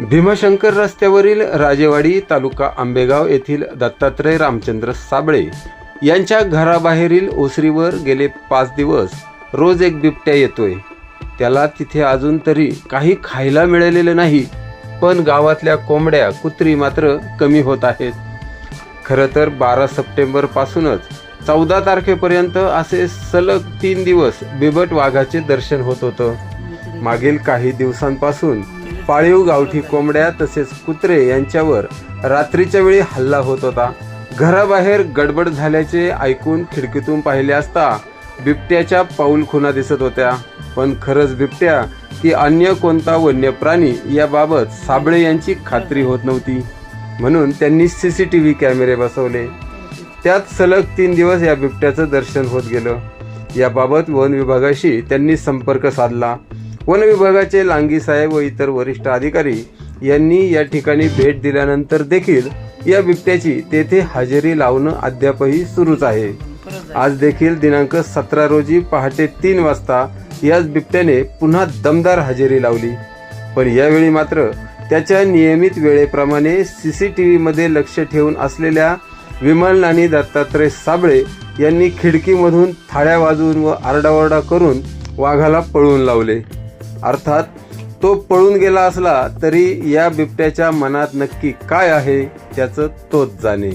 भीमाशंकर रस्त्यावरील राजेवाडी तालुका आंबेगाव येथील दत्तात्रय रामचंद्र साबळे यांच्या घराबाहेरील ओसरीवर गेले पाच दिवस रोज एक बिबट्या येतोय. त्याला तिथे अजून तरी काही खायला मिळालेलं नाही पण गावातल्या कोंबड्या कुत्री मात्र कमी होत आहेत. खरं तर बारा सप्टेंबर पासूनच चौदा तारखेपर्यंत असे सलग तीन दिवस बिबट वाघाचे दर्शन होत होतं. मागील काही दिवसांपासून पाळीव गावठी कोंबड्या तसेच कुत्रे यांच्यावर रात्रीच्या वेळी हल्ला होत होता. घराबाहेर गडबड झाल्याचे ऐकून खिडकीतून पाहिले असता बिबट्याच्या पाऊल खुणा दिसत होत्या. पण खरंच बिबट्या की अन्य कोणता वन्य प्राणी याबाबत साबळे यांची खात्री होत नव्हती. म्हणून त्यांनी सी सी टी व्ही कॅमेरे बसवले. त्यात सलग तीन दिवस या बिबट्याचं दर्शन होत गेलं. याबाबत वन विभागाशी त्यांनी संपर्क साधला. वन विभागाचे लांगी साहेब व इतर वरिष्ठ अधिकारी यांनी या ठिकाणी भेट दिल्यानंतर देखील या बिबट्याची तेथे हजेरी लावणं अद्यापही सुरूच आहे. आज देखील दिनांक सतरा रोजी पहाटे तीन वाजता याच बिबट्याने पुन्हा दमदार हजेरी लावली. पण यावेळी मात्र त्याच्या नियमित वेळेप्रमाणे सी सी टी व्हीमध्ये लक्ष ठेवून असलेल्या विमल नानी दत्तात्रय साबळे यांनी खिडकीमधून थाळ्या वाजवून व आरडाओरडा करून वाघाला पळवून लावले. अर्थात तो पळून गेला असला तरी या बिबट्याच्या मनात नक्की काय आहे त्याचं तोच जाणे.